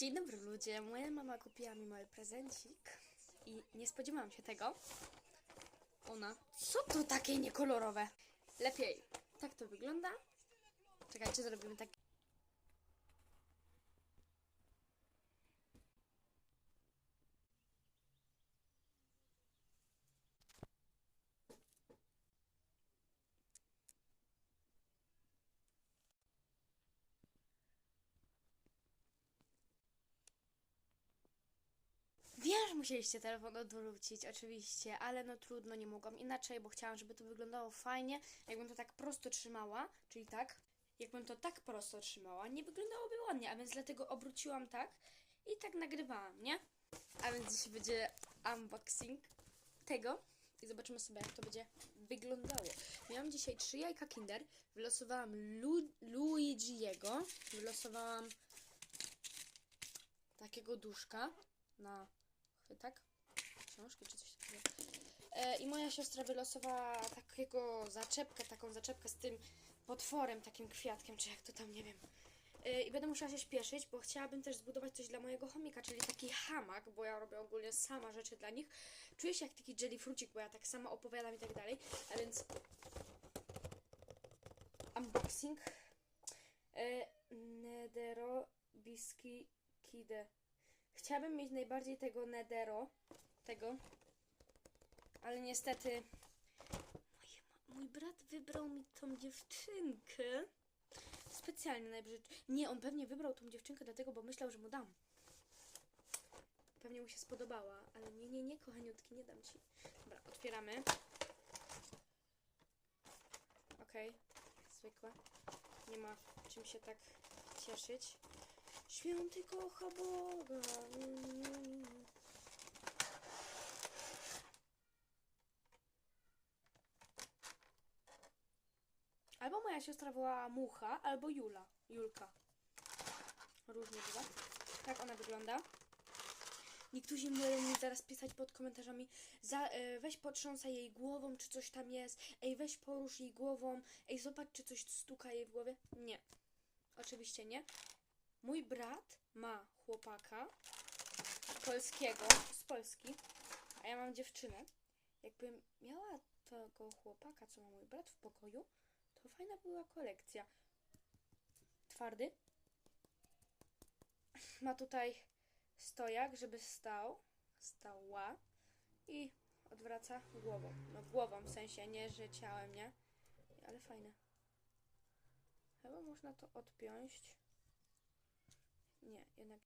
Dzień dobry ludzie, moja mama kupiła mi mały prezencik i nie spodziewałam się tego. Ona, co to takie niekolorowe? Lepiej, tak to wygląda. Czekajcie, zrobimy tak. Że musieliście telefon odwrócić, oczywiście, ale no trudno, nie mogłam inaczej, bo chciałam, żeby to wyglądało fajnie. Jakbym to tak prosto trzymała, czyli tak, jakbym to tak prosto trzymała, nie wyglądałoby ładnie, a więc dlatego obróciłam tak i tak nagrywałam, nie? A więc dzisiaj będzie unboxing tego i zobaczymy sobie, jak to będzie wyglądało. Miałam dzisiaj trzy jajka Kinder, wylosowałam Lu Luigi'ego, wylosowałam takiego duszka na chwytak, książki czy coś takiego. E, I moja siostra wylosowała takiego zaczepkę, taką zaczepkę z tym potworem, takim kwiatkiem, czy jak to tam, nie wiem. E, I będę musiała się śpieszyć, bo chciałabym też zbudować coś dla mojego chomika, czyli taki hamak, bo ja robię ogólnie sama rzeczy dla nich. Czuję się jak taki jelly frucik, bo ja tak sama opowiadam i tak dalej, a więc unboxing. E, Kide. Chciałabym mieć najbardziej tego Nedero, tego, ale niestety mój, mój brat wybrał mi tą dziewczynkę. Specjalnie najbrzydszy. Nie, on pewnie wybrał tą dziewczynkę dlatego, bo myślał, że mu dam. Pewnie mu się spodobała, ale nie, nie, nie, kochaniutki, nie dam ci. Dobra, otwieramy. Okej, zwykłe. Nie ma czym się tak cieszyć. Święty kocha Boga. Albo moja siostra wołała Mucha, albo Jula. Julka. Różnie bywa. Tak ona wygląda. Niektórzy mogą mi zaraz pisać pod komentarzami za, e, weź potrząsaj jej głową, czy coś tam jest. Ej, weź porusz jej głową. Ej, zobacz, czy coś stuka jej w głowie. Nie. Oczywiście nie. Mój brat ma chłopaka polskiego, z Polski, a ja mam dziewczynę. Jakbym miała tego chłopaka, co ma mój brat w pokoju, to fajna była kolekcja. Twardy. Ma tutaj stojak, żeby stał, stała i odwraca głową. No głową, w sensie nie, że ciałem, nie? Ale fajne. Chyba można to odpiąć. Nie, jednak